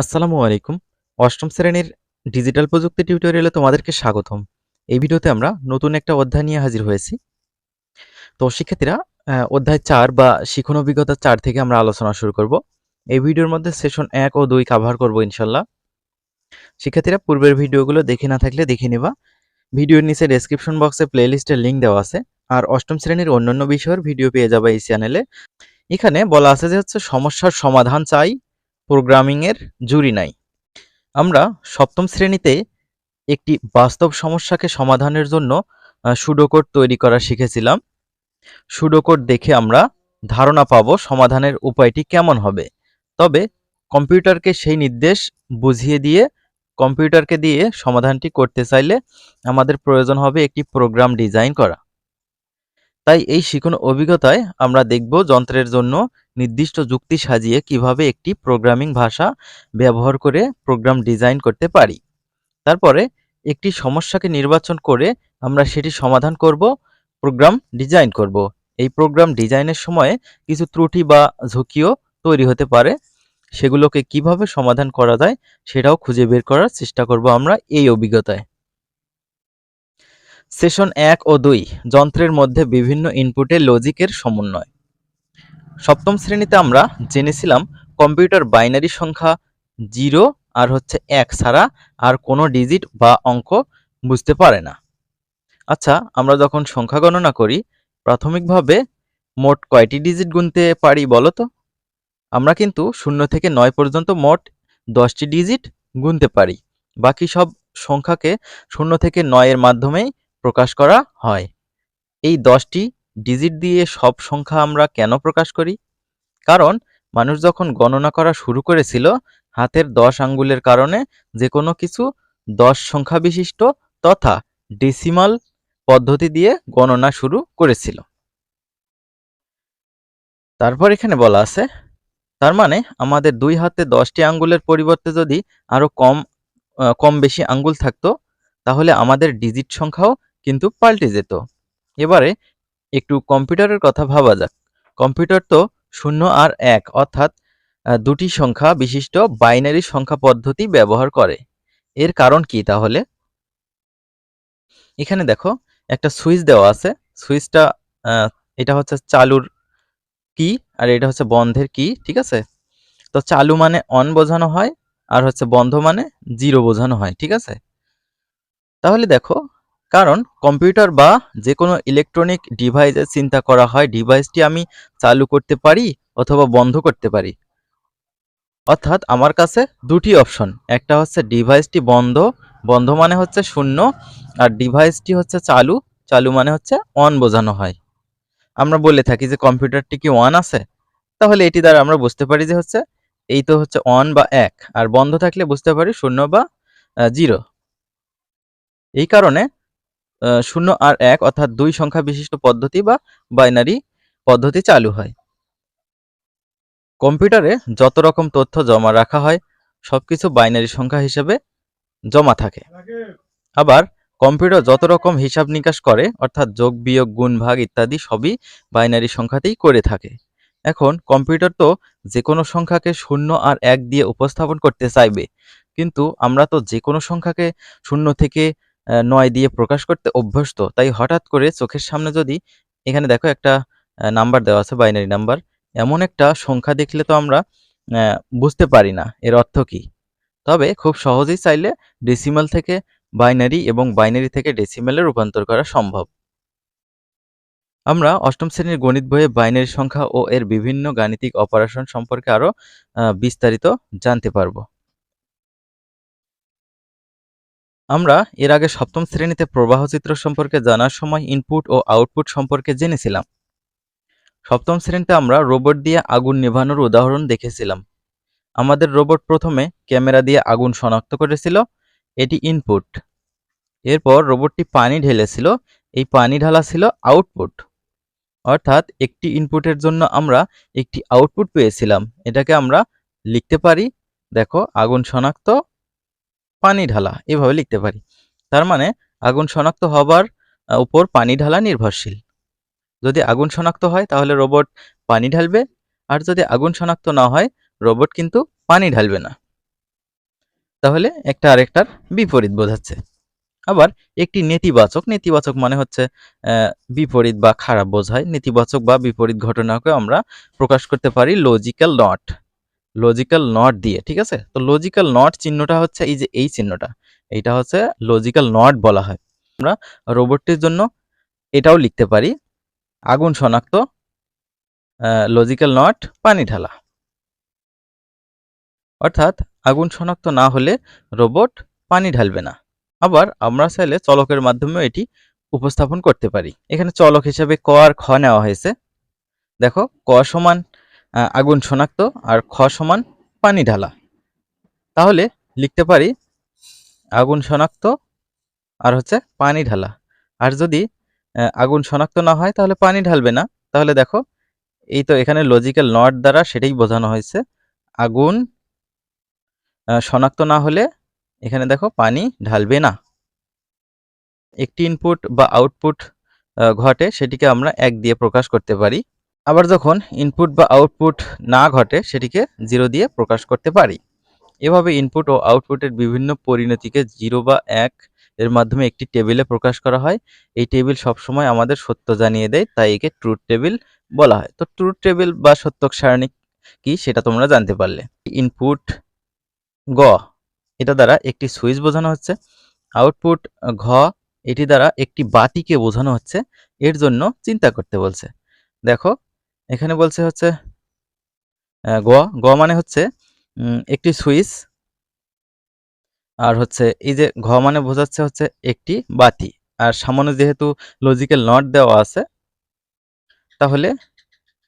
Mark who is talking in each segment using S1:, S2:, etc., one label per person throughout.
S1: আসসালামু আলাইকুম। অষ্টম শ্রেণির ডিজিটাল প্রযুক্তি টিউটোরিয়ালে তোমাদেরকে স্বাগতম। এই ভিডিওতে আমরা নতুন একটা অধ্যায় নিয়ে হাজির হয়েছি। তো শিক্ষার্থীরা অধ্যায় চার বা শিখন অভিজ্ঞতা চার থেকে আমরা আলোচনা শুরু করব। এই ভিডিওর মধ্যে সেশন এক ও দুই কাভার করব ইনশাল্লাহ। শিক্ষার্থীরা, পূর্বের ভিডিওগুলো দেখে না থাকলে দেখে নেবা। ভিডিওর নিচে ডেসক্রিপশন বক্সে প্লেলিস্টের লিঙ্ক দেওয়া আছে। আর অষ্টম শ্রেণির অন্যান্য বিষয়ের ভিডিও পেয়ে যাবে এই চ্যানেলে এখানে বলা আছে যে হচ্ছে, সমস্যার সমাধান চাই। প্রোগ্রামিংয়ের জুরি নাই। আমরা সপ্তম শ্রেণীতে একটি বাস্তব সমস্যাকে সমাধানের জন্য সুডোকোড তৈরি করা শিখেছিলাম। সুডোকোড দেখে আমরা ধারণা পাবো সমাধানের উপায়টি কেমন হবে। তবে কম্পিউটারকে সেই নির্দেশ বুঝিয়ে দিয়ে, কম্পিউটারকে দিয়ে সমাধানটি করতে চাইলে আমাদের প্রয়োজন হবে একটি প্রোগ্রাম ডিজাইন করা। তাই এই শিখন অভিজ্ঞতায় আমরা দেখব যন্ত্রের জন্য নির্দিষ্ট যুক্তি সাজিয়ে কীভাবে একটি প্রোগ্রামিং ভাষা ব্যবহার করে প্রোগ্রাম ডিজাইন করতে পারি। তারপরে একটি সমস্যাকে নির্বাচন করে আমরা সেটি সমাধান করব প্রোগ্রাম ডিজাইন করব। এই প্রোগ্রাম ডিজাইনের সময়ে কিছু ত্রুটি বা ঝুঁকিও তৈরি হতে পারে। সেগুলোকে কীভাবে সমাধান করা যায় সেটাও খুঁজে বের করার চেষ্টা করব আমরা এই অভিজ্ঞতায়। সেশন এক ও দুই, যন্ত্রের মধ্যে বিভিন্ন ইনপুটের লজিকের সমন্বয়। সপ্তম শ্রেণীতে আমরা জেনেছিলাম কম্পিউটার বাইনারি সংখ্যা জিরো আর হচ্ছে এক ছাড়া আর কোনো ডিজিট বা অঙ্ক বুঝতে পারে না। আচ্ছা আমরা যখন সংখ্যা গণনা করি, প্রাথমিকভাবে মোট কয়টি ডিজিট গুনতে পারি বলো তো? আমরা কিন্তু শূন্য থেকে নয় পর্যন্ত মোট দশটি ডিজিট গুনতে পারি। বাকি সব সংখ্যাকে শূন্য থেকে নয়ের মাধ্যমেই প্রকাশ করা হয়। এই দশটি ডিজিট দিয়ে সব সংখ্যা আমরা কেন প্রকাশ করি? কারণ মানুষ যখন গণনা করা শুরু করেছিল, হাতের দশ আঙ্গুলের কারণে যে কোনো কিছু দশ সংখ্যা বিশিষ্ট তথা ডেসিমাল পদ্ধতি দিয়ে গণনা শুরু করেছিল। তারপর এখানে বলা আছে, তার মানে আমাদের দুই হাতে দশটি আঙ্গুলের পরিবর্তে যদি আরও কম কম বেশি আঙ্গুল থাকতো, তাহলে আমাদের ডিজিট সংখ্যাও কিন্তু পাল্টে যেত। এবারে একটু কম্পিউটারের কথা ভাবা যাক। কম্পিউটার তো শূন্য আর এক, অর্থাৎ দুটি সংখ্যা বিশিষ্ট বাইনারি সংখ্যা পদ্ধতি ব্যবহার করে। এর কারণ কি তাহলে? এখানে দেখো, একটা সুইচ দেওয়া আছে। সুইচটা এটা হচ্ছে চালুর কি আর এটা হচ্ছে বন্ধের কি, ঠিক আছে? তো চালু মানে অন বোঝানো হয় আর হচ্ছে বন্ধ মানে জিরো বোঝানো হয়, ঠিক আছে? তাহলে দেখো কারণ কম্পিউটার বা যে কোনো ইলেকট্রনিক ডিভাইসের চিন্তা করা হয় ডিভাইসটি আমি চালু করতে পারি অথবা বন্ধ করতে পারি। অর্থাৎ আমার কাছে দুটি অপশন একটা হচ্ছে ডিভাইসটি বন্ধ বন্ধ মানে হচ্ছে শূন্য, আর ডিভাইসটি হচ্ছে চালু চালু মানে হচ্ছে অন বোঝানো হয়। আমরা বলে থাকি যে কম্পিউটারটি কি ওয়ান আছে? তাহলে এটি দ্বারা আমরা বুঝতে পারি যে হচ্ছে এই তো হচ্ছে অন বা এক, আর বন্ধ থাকলে বুঝতে পারি শূন্য বা জিরো এই কারণে শূন্য আর এক অর্থাৎ দুই সংখ্যা বিশিষ্ট পদ্ধতি বা বাইনারি পদ্ধতি চালু হয়। কম্পিউটারে যত রকম তথ্য জমা রাখা হয়, সবকিছু বাইনারি সংখ্যা হিসেবে জমা থাকে। আবার কম্পিউটার যত রকম হিসাব নিকাশ করে, অর্থাৎ যোগ, বিয়োগ, গুণ, ভাগ ইত্যাদি সবই বাইনারি সংখ্যাতেই করে থাকে। এখন কম্পিউটার তো যে কোনো সংখ্যাকে শূন্য আর এক দিয়ে উপস্থাপন করতে চাইবে, কিন্তু আমরা তো যে কোনো সংখ্যাকে শূন্য থেকে নয় দিয়ে প্রকাশ করতে অভ্যস্ত। তাই হঠাৎ করে চোখের সামনে যদি এখানে দেখো একটা নাম্বার দেওয়া আছে বাইনারি নাম্বার, এমন একটা সংখ্যা দেখলে তো আমরা বুঝতে পারি না এর অর্থ কি। তবে খুব সহজেই চাইলে ডেসিমাল থেকে বাইনারি এবং বাইনারি থেকে ডেসিমেলে রূপান্তর করা সম্ভব। আমরা অষ্টম শ্রেণির গণিত বইয়ে বাইনারি সংখ্যা ও এর বিভিন্ন গাণিতিক অপারেশন সম্পর্কে আরও বিস্তারিত জানতে পারব। আমরা এর আগে সপ্তম শ্রেণীতে প্রবাহ চিত্র সম্পর্কে জানার সময় ইনপুট ও আউটপুট সম্পর্কে জেনেছিলাম। সপ্তম শ্রেণীতে আমরা রোবট দিয়ে আগুন নেভানোর উদাহরণ দেখেছিলাম। আমাদের রোবট প্রথমে ক্যামেরা দিয়ে আগুন শনাক্ত করেছিল, এটি ইনপুট এরপর রোবটটি পানি ঢেলেছিল, এই পানি ঢালা ছিল আউটপুট অর্থাৎ একটি ইনপুটের জন্য আমরা একটি আউটপুট পেয়েছিলাম। এটাকে আমরা লিখতে পারি, দেখো, আগুন শনাক্ত পানি ঢালা, এভাবে লিখতে পারি। তার মানে আগুন শনাক্ত হবার উপর পানি ঢালা নির্ভরশীল। যদি আগুন শনাক্ত হয়, তাহলে রোবট পানি ঢালবে, আর যদি আগুন শনাক্ত না হয়, রোবট কিন্তু পানি ঢালবে না। তাহলে একটা আরেকটার বিপরীত বোঝাচ্ছে। আবার একটি নেতিবাচক নেতিবাচক মানে হচ্ছে বিপরীত বা খারাপ বোঝায়। নেতিবাচক বা বিপরীত ঘটনাকে আমরা প্রকাশ করতে পারি লজিক্যাল নট লজিক্যাল নট দিয়ে, ঠিক আছে? তো লজিক্যাল নট চিহ্নটা হচ্ছে এই যে এই চিহ্নটা, এইটা হচ্ছে লজিক্যাল নট বলা হয়। আমরা রোবটটির জন্য এটাও লিখতে পারি, আগুন শনাক্ত লজিক্যাল নট পানি ঢালা। অর্থাৎ আগুন শনাক্ত না হলে রোবট পানি ঢালবে না। আবার আমরা চাইলে চলকের মাধ্যমেও এটি উপস্থাপন করতে পারি। এখানে চলক হিসেবে ক আর খ নেওয়া হয়েছে। দেখো, ক সমান আগুন শনাক্ত আর খ সমান পানি ঢালা। তাহলে লিখতে পারি আগুন শনাক্ত আর হচ্ছে পানি ঢালা। আর যদি আগুন শনাক্ত না হয় তাহলে পানি ঢালবে না। তাহলে দেখো, এই তো এখানে লজিক্যাল নট দ্বারা সেটাই বোঝানো হয়েছে। আগুন শনাক্ত না হলে এখানে দেখো পানি ঢালবে না। একটি ইনপুট বা আউটপুট ঘটে সেটিকে আমরা এক দিয়ে প্রকাশ করতে পারি। আবার যখন ইনপুট বা আউটপুট না ঘটে, সেটিকে জিরো দিয়ে প্রকাশ করতে পারি। এভাবে ইনপুট ও আউটপুটের বিভিন্ন পরিণতিকে জিরো বা এক এর মাধ্যমে একটি টেবিলে প্রকাশ করা হয়। এই টেবিল সবসময় আমাদের সত্য জানিয়ে দেয়, তাই একে ট্রুথ টেবিল বলা হয়। তো ট্রুথ টেবিল বা সত্যক সারণী কি, সেটা তোমরা জানতে পারলে। ইনপুট গ, এটা দ্বারা একটি সুইচ বোঝানো হচ্ছে। আউটপুট ঘ, এটি দ্বারা একটি বাতিকে বোঝানো হচ্ছে। এর জন্য চিন্তা করতে বলছে। দেখো এখানে বলছে হচ্ছে গ গ মানে হচ্ছে একটি সুইচ, আর হচ্ছে এই যে ঘ মানে বোঝাচ্ছে হচ্ছে একটি বাতি। আর সামান্য যেহেতু লজিক্যাল নট দেওয়া আছে, তাহলে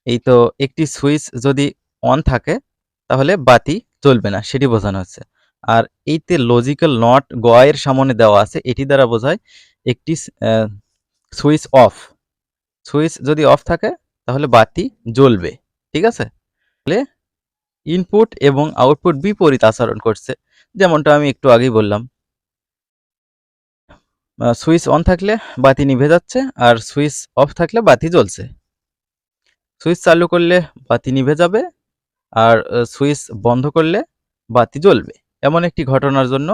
S1: এই তো একটি সুইচ যদি অন থাকে, তাহলে বাতি চলবে না, সেটি বোঝানো হচ্ছে। আর এইতে লজিক্যাল নট গ এর সামনে দেওয়া আছে, এটি দ্বারা বোঝায় একটি সুইচ অফ সুইচ যদি অফ থাকে তাহলে বাতি জ্বলবে, ঠিক আছে? তাহলে ইনপুট এবং আউটপুট বিপরীত আচরণ করছে, যেমনটা আমি একটু আগেই বললাম। সুইচ অন থাকলে বাতি নিভে যাচ্ছে আর সুইচ অফ থাকলে বাতি জ্বলছে। সুইচ চালু করলে বাতি নিভে যাবে আর সুইচ বন্ধ করলে বাতি জ্বলবে। এমন একটি ঘটনার জন্য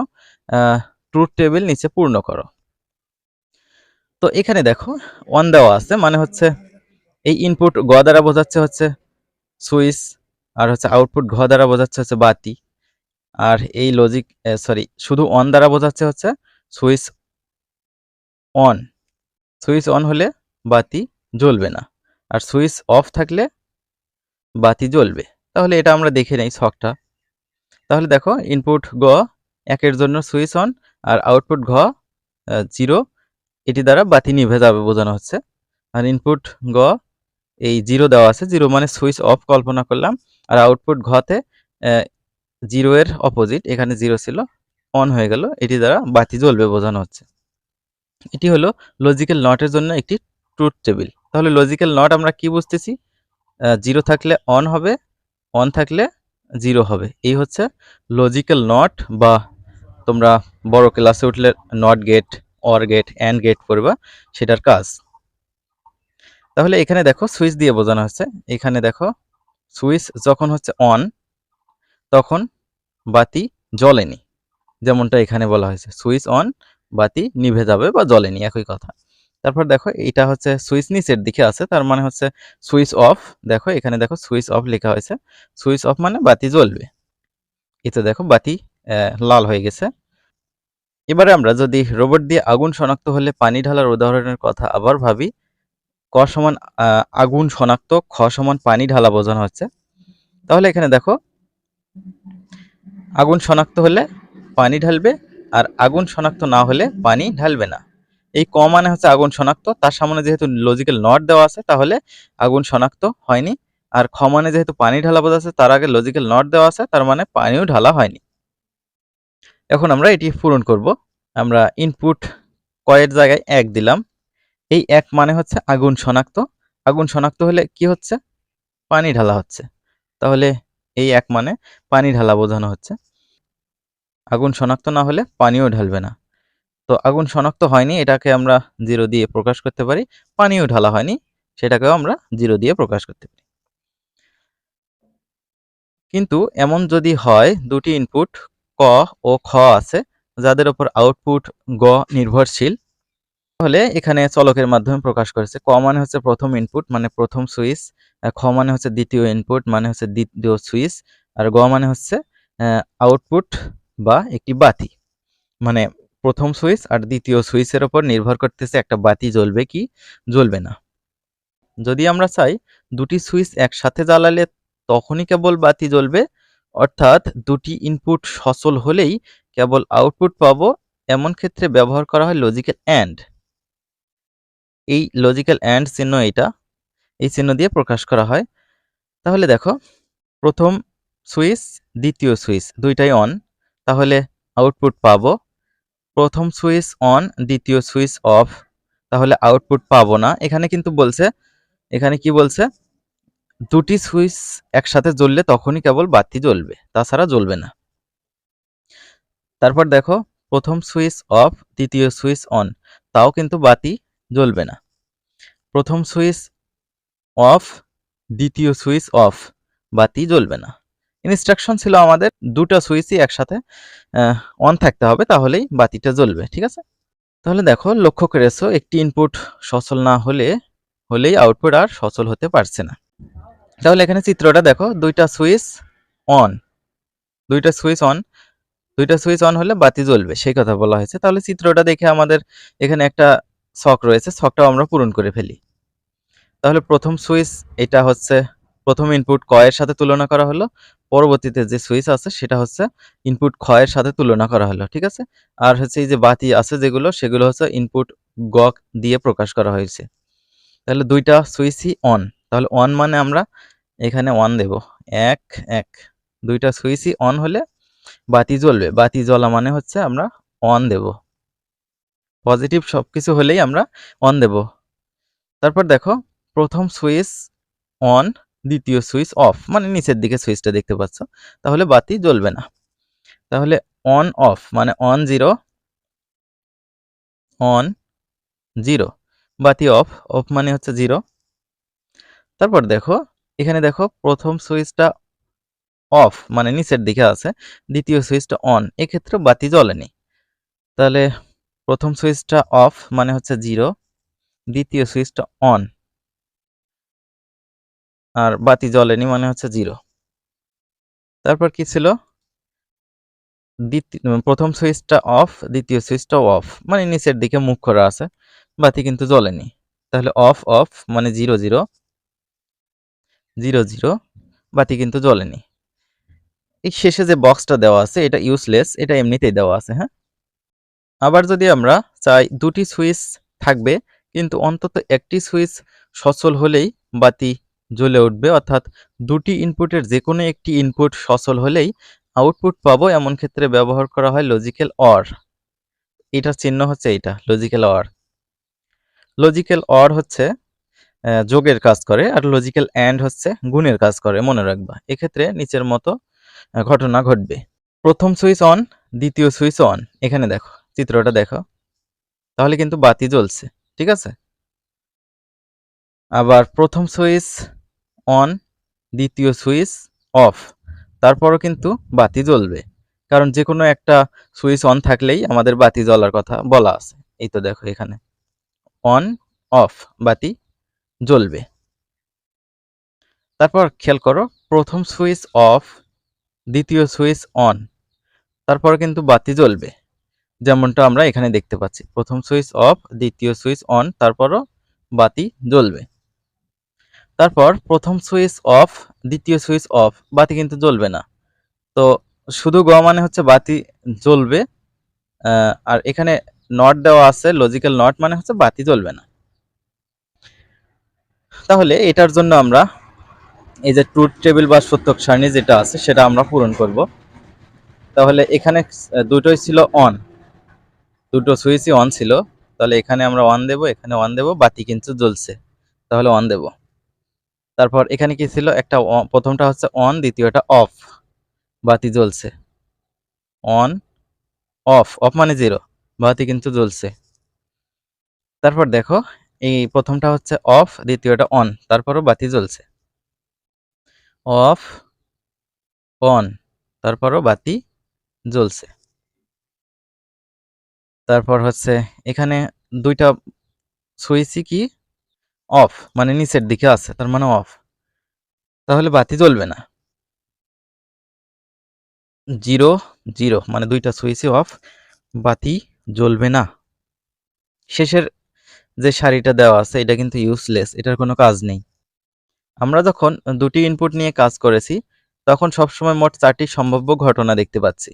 S1: ট্রুথ টেবিল নিচে পূর্ণ করো। তো এখানে দেখো অন দেওয়া আছে মানে হচ্ছে এই ইনপুট গ দ্বারা বোঝাচ্ছে হচ্ছে সুইচ আর হচ্ছে আউটপুট ঘ দ্বারা বোঝাচ্ছে হচ্ছে বাতি। আর এই লজিক সরি শুধু অন দ্বারা বোঝাচ্ছে হচ্ছে সুইচ অন সুইচ অন হলে বাতি জ্বলবে না। আর সুইচ অফ থাকলে বাতি জ্বলবে। তাহলে এটা আমরা দেখে নেই শখটা। তাহলে দেখো ইনপুট গ একের জন্য সুইচ অন আর আউটপুট ঘ জিরো এটি দ্বারা বাতি নিভে যাবে বোঝানো হচ্ছে। আর ইনপুট গ এই জিরো দেওয়া আছে জিরো মানে সুইচ অফ কল্পনা করলাম, আর আউটপুট ঘতে জিরো এর অপোজিট এখানে জিরো ছিল অন হয়ে গেল, এটি দ্বারা বাতি জ্বলবে বোঝানো হচ্ছে। এটি হলো লজিক্যাল নটের জন্য একটি ট্রুথ টেবিল তাহলে লজিক্যাল নট আমরা কি বুঝতেছি? জিরো থাকলে অন হবে অন থাকলে জিরো হবে। এই হচ্ছে লজিক্যাল নট বা তোমরা বড় ক্লাসে উঠলে not gate or gate and gate করবা সেটার কাজ। তাহলে এখানে দেখো সুইচ দিয়ে বোঝানো হচ্ছে। এখানে দেখো সুইচ যখন হচ্ছে অন তখন বাতি জ্বলেনি। যেমনটা এখানে বলা হয়েছে সুইচ অন বাতি নিভে যাবে বা জ্বলেনি, একই কথা। তারপর দেখো এটা হচ্ছে সুইচ নিচের দিকে আছে, তার মানে হচ্ছে সুইচ অফ দেখো এখানে দেখো সুইচ অফ লেখা হয়েছে। সুইচ অফ মানে বাতি জ্বলবে। এতে দেখো বাতি লাল হয়ে গেছে। এবারে আমরা যদি রোবট দিয়ে আগুন শনাক্ত হলে পানি ঢালার উদাহরণের কথা আবার ভাবি ক সমান আগুন শনাক্ত, খ সমান পানি ঢালা বোঝানো হচ্ছে। তাহলে এখানে দেখো, আগুন শনাক্ত হলে পানি ঢালবে আর আগুন শনাক্ত না হলে পানি ঢালবে না। এই ক মানে হচ্ছে আগুন শনাক্ত, তার সামনে যেহেতু লজিক্যাল নট দেওয়া আছে, তাহলে আগুন শনাক্ত হয়নি। আর খ মানে যেহেতু পানি ঢালা বোঝাচ্ছে তার আগে লজিক্যাল নট দেওয়া আছে, তার মানে পানিও ঢালা হয়নি। এখন আমরা এটি পূরণ করব। আমরা ইনপুট কয়ের জায়গায় এক দিলাম। এই এক মানে হচ্ছে আগুন শনাক্ত। আগুন শনাক্ত হলে কি হচ্ছে? পানি ঢালা হচ্ছে। তাহলে এই এক মানে পানি ঢালা বোঝানো হচ্ছে। আগুন শনাক্ত না হলে পানিও ঢালবে না। তো আগুন শনাক্ত হয়নি, এটাকে আমরা জিরো দিয়ে প্রকাশ করতে পারি। পানিও ঢালা হয়নি, সেটাকেও আমরা জিরো দিয়ে প্রকাশ করতে পারি। কিন্তু এমন যদি হয়, দুটি ইনপুট ক ও খ আছে, যাদের উপর আউটপুট গ নির্ভরশীল তাহলে এখানে চলকের মাধ্যমে প্রকাশ করেছে। ক মানে হচ্ছে প্রথম ইনপুট মানে প্রথম সুইচ খ মানে হচ্ছে দ্বিতীয় ইনপুট মানে হচ্ছে দ্বিতীয় সুইচ আর গ মানে হচ্ছে আউটপুট বা একটি বাতি। মানে প্রথম সুইচ আর দ্বিতীয় সুইচের ওপর নির্ভর করতেছে একটা বাতি জ্বলবে কি জ্বলবে না। যদি আমরা চাই দুটি সুইচ একসাথে জ্বালালে তখনই কেবল বাতি জ্বলবে, অর্থাৎ দুটি ইনপুট সচল হলেই কেবল আউটপুট পাবো, এমন ক্ষেত্রে ব্যবহার করা হয় লজিক্যাল অ্যান্ড এই লজিক্যাল অ্যান্ড চিহ্ন এইটা, এই চিহ্ন দিয়ে প্রকাশ করা হয়। তাহলে দেখো, প্রথম সুইচ, দ্বিতীয় সুইচ, দুইটাই অন তাহলে আউটপুট পাবো। প্রথম সুইচ অন দ্বিতীয় সুইচ অফ তাহলে আউটপুট পাবো না। এখানে কিন্তু বলছে, এখানে কি বলছে? দুটি সুইচ একসাথে জ্বললে তখনই কেবল বাতি জ্বলবে, তাছাড়া জ্বলবে না। তারপর দেখো, প্রথম সুইচ অফ দ্বিতীয় সুইচ অন তাও কিন্তু বাতি জ্বলবে না। প্রথম সুইচ অফ, দ্বিতীয় সুইচ অফ, বাতি জ্বলবে না। ইনস্ট্রাকশন ছিল আমাদের দুটো সুইচই একসাথে অন থাকতে হবে, তাহলেই বাতিটা জ্বলবে, ঠিক আছে? তাহলে দেখো, লক্ষ্য করেছ, একটি ইনপুট সচল না হলে, হলেই আউটপুট আর সচল হতে পারছে না। তাহলে এখানে চিত্রটা দেখো, দুইটা সুইচ অন দুইটা সুইচ অন দুইটা সুইচ অন হলে বাতি জ্বলবে, সেই কথা বলা হয়েছে। তাহলে চিত্রটা দেখে আমাদের এখানে একটা ছক রয়েছে, ছকটাও আমরা পূরণ করে ফেলি। তাহলে প্রথম সুইচ, এটা হচ্ছে প্রথম ইনপুট ক এর সাথে তুলনা করা হলো। পরবর্তীতে যে সুইচ আছে, সেটা হচ্ছে ইনপুট খ এর সাথে তুলনা করা হলো, ঠিক আছে? আর হচ্ছে এই যে বাতি আছে যেগুলো, সেগুলো হচ্ছে ইনপুট গ দিয়ে প্রকাশ করা হয়েছে। তাহলে দুইটা সুইচই অন তাহলে অন মানে আমরা এখানে অন দেব। এক এক। দুইটা সুইচই অন হলে বাতি জ্বলবে। বাতি জ্বলা মানে হচ্ছে আমরা অন দেব। পজিটিভ সব কিছু হলেই আমরা অন দেব। তারপর দেখো, প্রথম সুইচ অন দ্বিতীয় সুইচ অফ মানে নিচের দিকে সুইচটা দেখতে পাচ্ছ, তাহলে বাতি জ্বলবে না। তাহলে অন অফ মানে অন জিরো অন জিরো বাতি অফ অফ মানে হচ্ছে জিরো তারপর দেখো, এখানে দেখো, প্রথম সুইচটা অফ মানে নিচের দিকে আছে, দ্বিতীয় সুইচটা অন এক্ষেত্রে বাতি জ্বলেনি। তাহলে প্রথম সুইচটা অফ মানে হচ্ছে জিরো, দ্বিতীয় সুইচটা অন, আর বাতি জ্বলেনি মানে হচ্ছে জিরো। তারপর কি ছিল? প্রথম সুইচটা অফ, দ্বিতীয় সুইচটা অফ মানে নিচের দিকে মুখ করা আছে, বাতি কিন্তু জ্বলেনি। তাহলে অফ অফ মানে জিরো জিরো জিরো জিরো, বাতি কিন্তু জ্বলেনি। এই শেষে যে বক্সটা দেওয়া আছে, এটা ইউজলেস এটা এমনিতেই দেওয়া আছে হ্যাঁ? আবার যদি আমরা চাই দুটি সুইচ থাকবে, কিন্তু অন্তত একটি সুইচ সচল হলেই বাতি জ্বলে উঠবে, অর্থাৎ দুটি ইনপুটের যে কোনো একটি ইনপুট সচল হলেই আউটপুট পাবো, এমন ক্ষেত্রে ব্যবহার করা হয় লজিক্যাল অর এটার চিহ্ন হচ্ছে এটা লজিক্যাল অর লজিক্যাল অর হচ্ছে যোগের কাজ করে, আর লজিক্যাল অ্যান্ড হচ্ছে গুণের কাজ করে, মনে রাখবা। এক্ষেত্রে নিচের মতো ঘটনা ঘটবে। প্রথম সুইচ অন দ্বিতীয় সুইচ অন এখানে দেখো। চিত্রটা দেখো। তাহলে কিন্তু বাতি জ্বলছে, ঠিক আছে? আবার প্রথম সুইচ অন, দ্বিতীয় সুইচ অফ, তারপরও কিন্তু বাতি জ্বলবে। কারণ যে কোনো একটা সুইচ অন থাকলেই আমাদের বাতি জ্বলার কথা বলা আছে। এই তো দেখো এখানে। অন, অফ, বাতি জ্বলবে। তারপর খেয়াল করো, প্রথম সুইচ অফ, দ্বিতীয় সুইচ অন তারপর কিন্তু বাতি জ্বলবে। যেমনটা আমরা এখানে দেখতে পাচ্ছি। প্রথম সুইচ অফ, দ্বিতীয় সুইচ অন, তারপরও বাতি জ্বলবে। তারপর প্রথম সুইচ অফ, দ্বিতীয় সুইচ অফ, বাতি কিন্তু জ্বলবে না। তো শুধু গ মানে হচ্ছে বাতি জ্বলবে আর এখানে নট দেওয়া আছে লজিক্যাল নট মানে হচ্ছে বাতি জ্বলবে না। তাহলে এটার জন্য আমরা এই যে ট্রুথ টেবিল বা সত্যক সারণী যেটা আছে, সেটা আমরা পূরণ করব। তাহলে এখানে দুটোই ছিল অন দুটো সুইচই অন ছিল। তাহলে এখানে আমরা অন দেব, এখানে অন দেব, বাতি কিন্তু জ্বলছে। তাহলে অন দেব। তারপর এখানে কি ছিল? একটা প্রথমটা হচ্ছে অন দ্বিতীয়টা অফ বাতি জ্বলছে। অন অফ অফ মানে জিরো বাতি কিন্তু জ্বলছে। তারপর দেখো, এই প্রথমটা হচ্ছে অফ দ্বিতীয়টা অন তারপরও বাতি জ্বলছে। অফ অন তারপরও বাতি জ্বলছে। তারপর হচ্ছে এখানে দুইটা সুইচই কি? অফ মানে নিচের দিকে আছে, তার মানে অফ। তাহলে বাতি জ্বলবে না। জিরো জিরো মানে দুইটা সুইচই অফ, বাতি জ্বলবে না। শেষের যে শাড়িটা দেওয়া আছে, এটা কিন্তু ইউজলেস এটার কোনো কাজ নেই। আমরা যখন দুটি ইনপুট নিয়ে কাজ করেছি, তখন সবসময় মোট চারটি সম্ভাব্য ঘটনা দেখতে পাচ্ছি।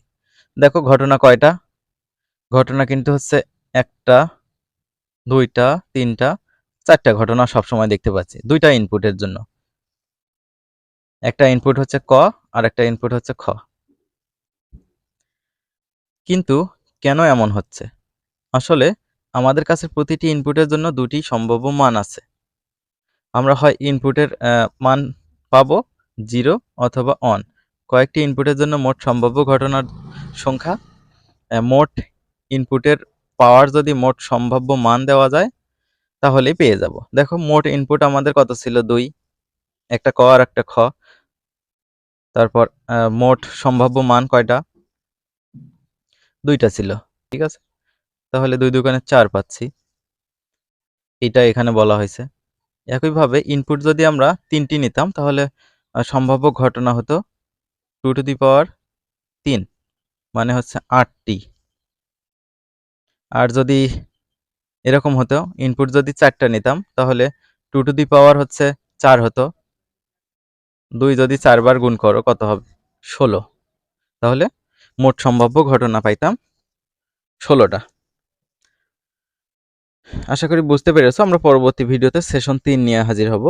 S1: দেখো, ঘটনা কয়টা? ঘটনা কিন্তু হচ্ছে একটা, দুইটা, তিনটা, চারটা ঘটনা সবসময় দেখতে পাচ্ছি। দুইটা ইনপুটের জন্য। একটা ইনপুট হচ্ছে ক, আর একটা ইনপুট হচ্ছে খ। কিন্তু কেন এমন হচ্ছে? আসলে আমাদের কাছে প্রতিটি ইনপুটের জন্য দুটি সম্ভাব্য মান আছে। আমরা হয় ইনপুটের মান পাবো জিরো অথবা অন কয়েকটি ইনপুটের জন্য মোট সম্ভাব্য ঘটনার সংখ্যা মোট ইনপুটের পাওয়ার যদি মোট সম্ভাব্য মান দেওয়া যায়, তাহলেই পেয়ে যাব। দেখো, মোট ইনপুট আমাদের কত ছিল? দুই, একটা ক আর একটা খ। তারপর মোট সম্ভাব্য মান কয়টা? দুইটা ছিল, ঠিক আছে? তাহলে দুই দোকানে চার পাচ্ছি। এটা এখানে বলা হয়েছে। একইভাবে ইনপুট যদি আমরা তিনটি নিতাম, তাহলে সম্ভাব্য ঘটনা হতো টু টু দি পাওয়ার তিন মানে হচ্ছে আটটি। আর যদি এরকম হতো ইনপুট যদি চারটা নিতাম, তাহলে টু টু দি পাওয়ার হচ্ছে চার হতো। দুই যদি চারবার গুণ করো, কত হবে? ষোলো। তাহলে মোট সম্ভাব্য ঘটনা পাইতাম ষোলোটা। আশা করি বুঝতে পেরেছ, আমরা পরবর্তী ভিডিওতে সেশন তিন নিয়ে হাজির হব।